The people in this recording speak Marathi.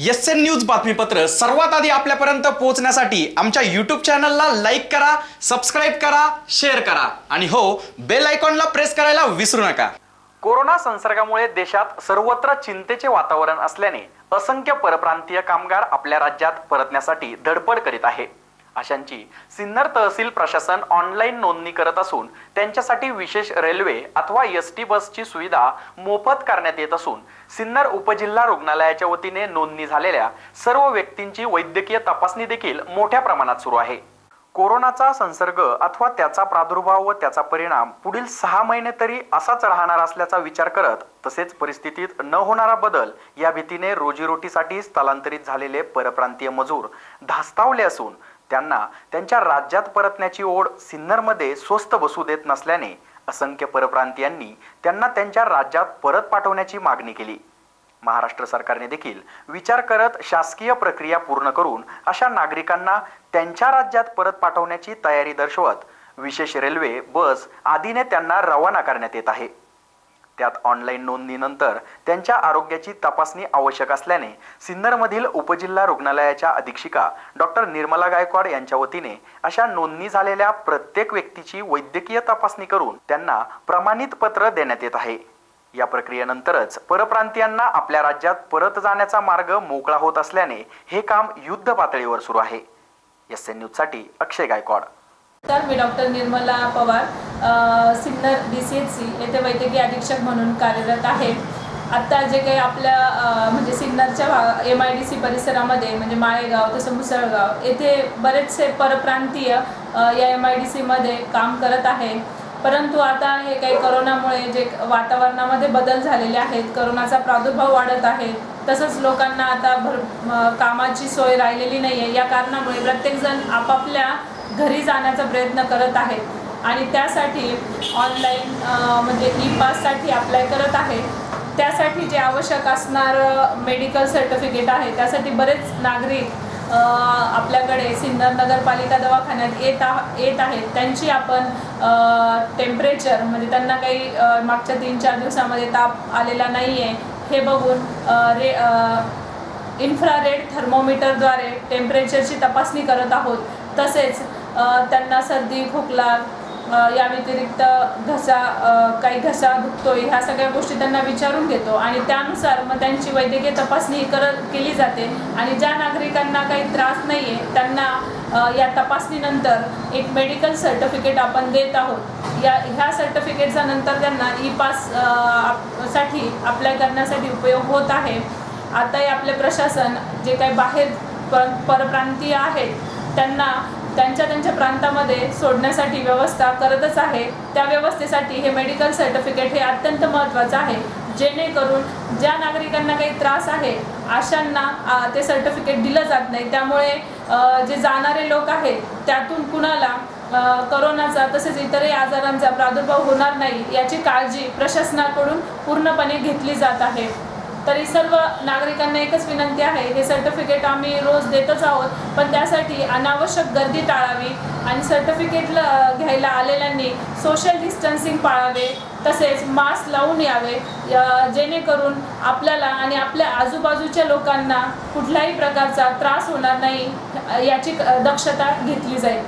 एस एन न्यूज बातमीपत्र सर्वात आधी आपल्यापर्यंत पोहोचण्यासाठी आमच्या यूट्यूब चॅनलला लाईक करा सबस्क्राईब करा शेअर करा. आणि हो बेल आयकॉनला प्रेस करायला विसरू नका. कोरोना संसर्गामुळे देशात सर्वत्र चिंतेचे वातावरण असल्याने असंख्य परप्रांतीय कामगार आपल्या राज्यात परतण्यासाठी धडपड करीत आहे अशांची सिन्नर तहसील प्रशासन ऑनलाईन नोंदणी करत असून त्यांच्यासाठी विशेष रेल्वे अथवा एस टी बसची सुविधा मोफत करण्यात येत असून सिन्नर उपजिल्हा रुग्णालयाच्या वतीने नोंदणी झालेल्या सर्व व्यक्तींची वैद्यकीय तपासणी देखील मोठ्या प्रमाणात सुरू आहे. कोरोनाचा संसर्ग अथवा त्याचा प्रादुर्भाव व त्याचा परिणाम पुढील सहा महिने तरी असाच राहणार असल्याचा विचार करत तसेच परिस्थितीत न होणारा बदल या भीतीने रोजीरोटीसाठी स्थलांतरित झालेले परप्रांतीय मजूर धास्तावले असून त्यांना त्यांच्या राज्यात परतण्याची ओढ सिन्नरमध्ये स्वस्त बसू देत नसल्याने असंख्य परप्रांतीयांनी त्यांना त्यांच्या राज्यात परत पाठवण्याची मागणी केली. महाराष्ट्र सरकारने देखील विचार करत शासकीय प्रक्रिया पूर्ण करून अशा नागरिकांना त्यांच्या राज्यात परत पाठवण्याची तयारी दर्शवत विशेष रेल्वे बस आदीने त्यांना रवाना करण्यात येत आहे. त्यात ऑनलाईन नोंदणीनंतर त्यांच्या आरोग्याची तपासणी आवश्यक असल्याने सिन्नरमधील उपजिल्हा रुग्णालयाच्या अधीक्षिका डॉक्टर निर्मला गायकवाड यांच्या वतीने अशा नोंदणी झालेल्या प्रत्येक व्यक्तीची वैद्यकीय तपासणी करून त्यांना प्रमाणित पत्र देण्यात येत आहे. या प्रक्रियेनंतरच परप्रांतीयांना आपल्या राज्यात परत जाण्याचा मार्ग मोकळा होत असल्याने हे काम युद्ध पातळीवर सुरू आहे. एस एन न्यूजसाठी अक्षय गायकवाड. तर मी doctor Nirmala Pawar. Sinnar D C H C येथे वैद्यकीय अधीक्षक म्हणून कार्यरत आहे. आत्ता जे काही आपल्या म्हणजे सिन्नरच्या भाग एम आय डी सी परिसरामध्ये म्हणजे माळेगाव तसं मुसळगाव येथे बरेचसे परप्रांतीय या एम आय डी सीमध्ये काम करत आहे. परंतु आता हे काही करोनामुळे जे वातावरणामध्ये बदल झालेले आहेत करोनाचा प्रादुर्भाव वाढत आहे तसंच लोकांना आता भर कामाची सोय राहिलेली नाही आहे या कारणामुळे प्रत्येकजण आपापल्या घरी जाण्याचा प्रयत्न करत आहेत. आणि त्यासाठी ऑनलाईन म्हणजे ई पाससाठी अप्लाय करत आहे. त्यासाठी जे आवश्यक असणारं मेडिकल सर्टिफिकेट आहे त्यासाठी बरेच नागरिक आपल्याकडे सिन्नर नगरपालिका दवाखान्यात येत आ येत आहेत. त्यांची आपण टेम्परेचर म्हणजे त्यांना काही मागच्या तीन चार दिवसामध्ये ताप आलेला नाही आहे हे बघून रे इन्फ्रारेड थर्मोमीटरद्वारे टेम्परेचरची तपासणी करत आहोत. तसेच त्यांना सर्दी खोकला या व्यतिरिक्त घसा काही घसा दुखतोय ह्या सगळ्या गोष्टी त्यांना विचारून घेतो. आणि त्यानुसार मग त्यांची वैद्यकीय तपासणी करत केली जाते. आणि ज्या नागरिकांना काही त्रास नाही आहे त्यांना या तपासणीनंतर एक मेडिकल सर्टिफिकेट आपण देत आहोत. या ह्या सर्टिफिकेटचा नंतर त्यांना ई पास आप- साठी अप्लाय करण्यासाठी उपयोग होत आहे. आताही आपले प्रशासन जे काही बाहेर पर परप्रांतीय आहेत त्यांना त्यांच्या त्यांच्या प्रांतामध्ये सोडण्यासाठी व्यवस्था करतच आहे. त्या व्यवस्थेसाठी हे मेडिकल सर्टिफिकेट हे अत्यंत महत्त्वाचं आहे. जेणेकरून ज्या नागरिकांना काही त्रास आहे अशांना ते सर्टिफिकेट दिलं जात नाही. त्यामुळे जे जाणारे लोक आहेत त्यातून कुणाला करोनाचा तसेच इतरही आजारांचा प्रादुर्भाव होणार नाही याची काळजी प्रशासनाकडून पूर्णपणे घेतली जात आहे. तरी सर्व नागरिकांना एकच विनंती आहे हे सर्टिफिकेट आम्ही रोज देतच आहोत. पण त्यासाठी अनावश्यक गर्दी टाळावी आणि सर्टिफिकेट घ्यायला आलेल्यांनी सोशल डिस्टन्सिंग पाळावे तसेच मास्क लावून यावे जेणेकरून आपल्याला आणि आपल्या आजूबाजूच्या लोकांना कुठल्याही प्रकारचा त्रास होणार नाही याची दक्षता घेतली जाईल.